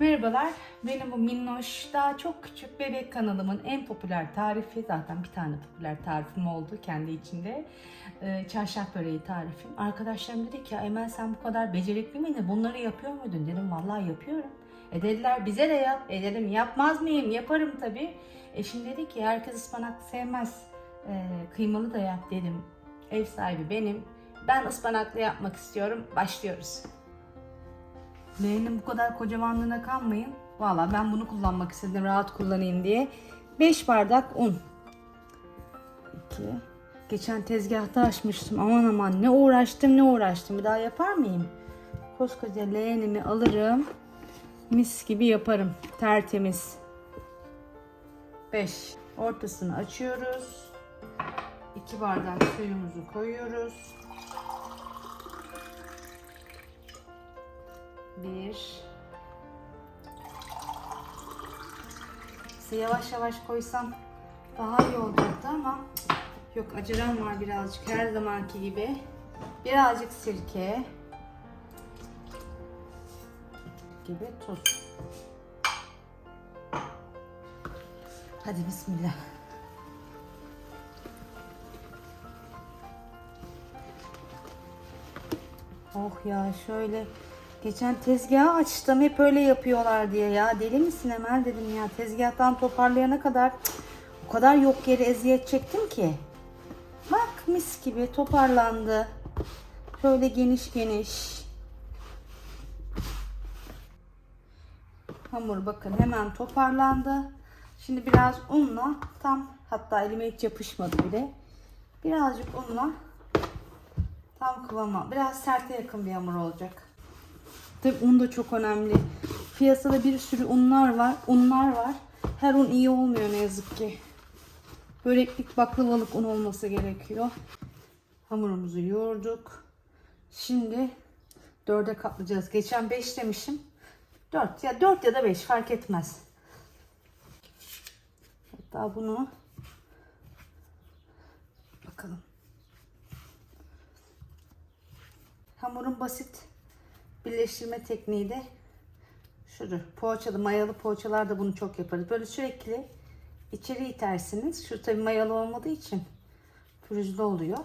Merhabalar, benim bu minnoş, daha çok küçük bebek kanalımın en popüler tarifi, zaten bir tane popüler tarifim oldu kendi içinde. Ee, çarşaf böreği tarifim. Arkadaşlarım dedi ki, Emel sen bu kadar becerikli miydin, bunları yapıyor muydun? Dedim, vallahi yapıyorum. E dediler, bize de yap. E dedim, yapmaz mıyım? Yaparım tabii. Eşim dedi ki, herkes ıspanak sevmez, Ee, kıymalı da yap dedim. Ev sahibi benim. Ben ıspanaklı yapmak istiyorum. Başlıyoruz. Leğenin bu kadar kocamanlığına kanmayın. Valla ben bunu kullanmak istedim rahat kullanayım diye. 5 bardak un. 2. Geçen tezgahta açmıştım. Aman aman ne uğraştım ne uğraştım. Bir daha yapar mıyım? Koskoca leğenimi alırım. Mis gibi yaparım. Tertemiz. 5. Ortasını açıyoruz. 2 bardak suyumuzu koyuyoruz. Bir. Size yavaş yavaş koysam daha iyi olacaktı ama yok acelem var birazcık her zamanki gibi. Birazcık sirke gibi tuz. Hadi bismillah. Oh ya şöyle geçen tezgahı açtım hep öyle yapıyorlar diye ya deli misin Emel dedim ya tezgahtan toparlayana kadar o kadar yok yere eziyet çektim ki. Bak mis gibi toparlandı. Şöyle geniş geniş. Hamur bakın hemen toparlandı. Şimdi biraz unla tam hatta elime hiç yapışmadı bile. Birazcık unla Tam kıvama. Biraz serte yakın bir hamur olacak. Tabi un da çok önemli. Piyasada bir sürü unlar var. Unlar var. Her un iyi olmuyor ne yazık ki. Böreklik baklavalık un olması gerekiyor. Hamurumuzu yoğurduk. Şimdi dörde katlayacağız. Geçen 5 demişim. 4 ya 4 ya da 5 fark etmez. Hatta bunu bakalım. Hamurun basit birleştirme tekniği de şudur. Poğaçalı, mayalı poğaçalarda bunu çok yaparız. Böyle sürekli içeri itersiniz. Şu tabii mayalı olmadığı için pürüzlü oluyor.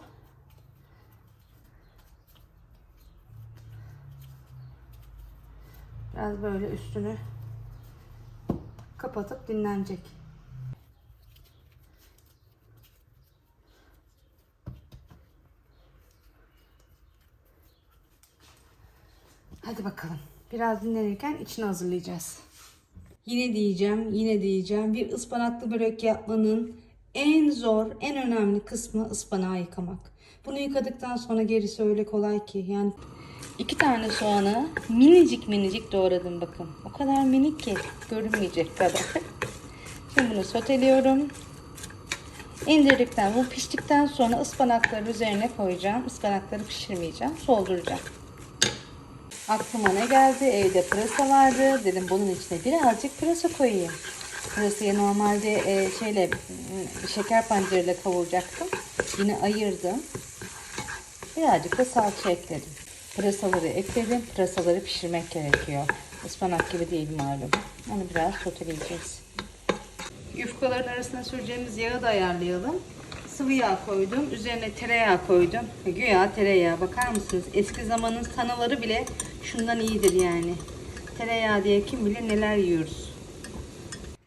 Biraz böyle üstünü kapatıp dinlenecek. Hadi bakalım. Biraz dinlenirken içini hazırlayacağız. Yine diyeceğim, yine diyeceğim. Bir ıspanaklı börek yapmanın en zor, en önemli kısmı ıspanağı yıkamak. Bunu yıkadıktan sonra gerisi öyle kolay ki. Yani iki tane soğanı minicik minicik doğradım bakın. O kadar minik ki görünmeyecek kadar. Şimdi bunu soteliyorum. İndirdikten, bu piştikten sonra ıspanakları üzerine koyacağım. Ispanakları pişirmeyeceğim, solduracağım. Aklıma ne geldi? Evde pırasa vardı. Dedim bunun içine birazcık pırasa koyayım. Pırasayı normalde e, şeyle m, şeker pancarıyla kavuracaktım. Yine ayırdım. Birazcık da salça ekledim. Pırasaları ekledim. Pırasaları pişirmek gerekiyor. Ispanak gibi değil malum. Onu biraz soteleyeceğiz. Yufkaların arasına süreceğimiz yağı da ayarlayalım. Sıvı yağ koydum. Üzerine tereyağı koydum. Güya tereyağı. Bakar mısınız? Eski zamanın kanaları bile şundan iyidir yani. Tereyağı diye kim bilir neler yiyoruz.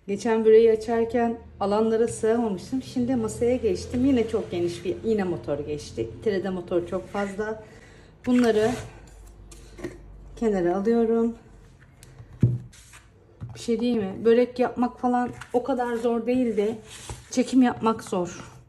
Geçen böreği açarken alanlara sığamamıştım. Şimdi masaya geçtim. Yine çok geniş bir yine motor geçti. Tirede motor çok fazla. Bunları kenara alıyorum. Bir şey değil mi? Börek yapmak falan o kadar zor değil de çekim yapmak zor.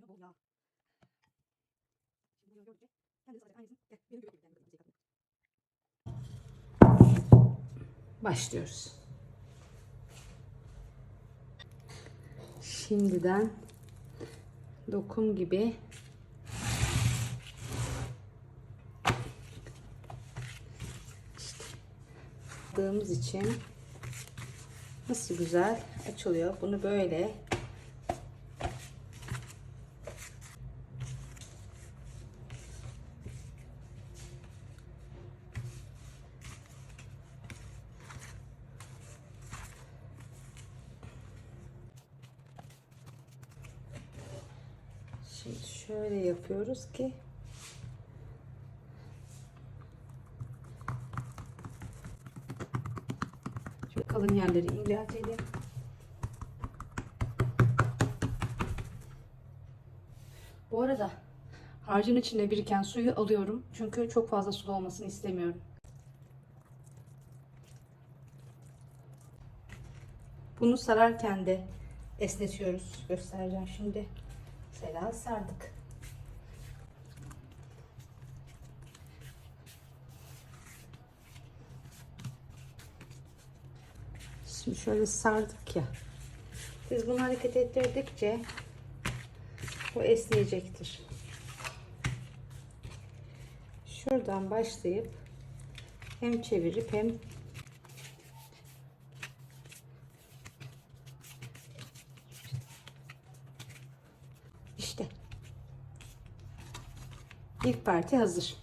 katıyor. Bol yağ. Şimdi bu yağı gördükçe kendiniz alacak aynısını. Gel benim göbek gibi kendiniz iyice. Şey Başlıyoruz. Şimdiden dokum gibi aldığımız için nasıl güzel açılıyor. Bunu böyle Şimdi şöyle yapıyoruz ki şu kalın yerleri inceltelim. Bu arada harcın içinde biriken suyu alıyorum. Çünkü çok fazla sulu olmasını istemiyorum. Bunu sararken de esnetiyoruz. Göstereceğim şimdi. Mesela sardık. Şimdi şöyle sardık ya. Biz bunu hareket ettirdikçe bu esneyecektir. Şuradan başlayıp hem çevirip hem İlk parti hazır.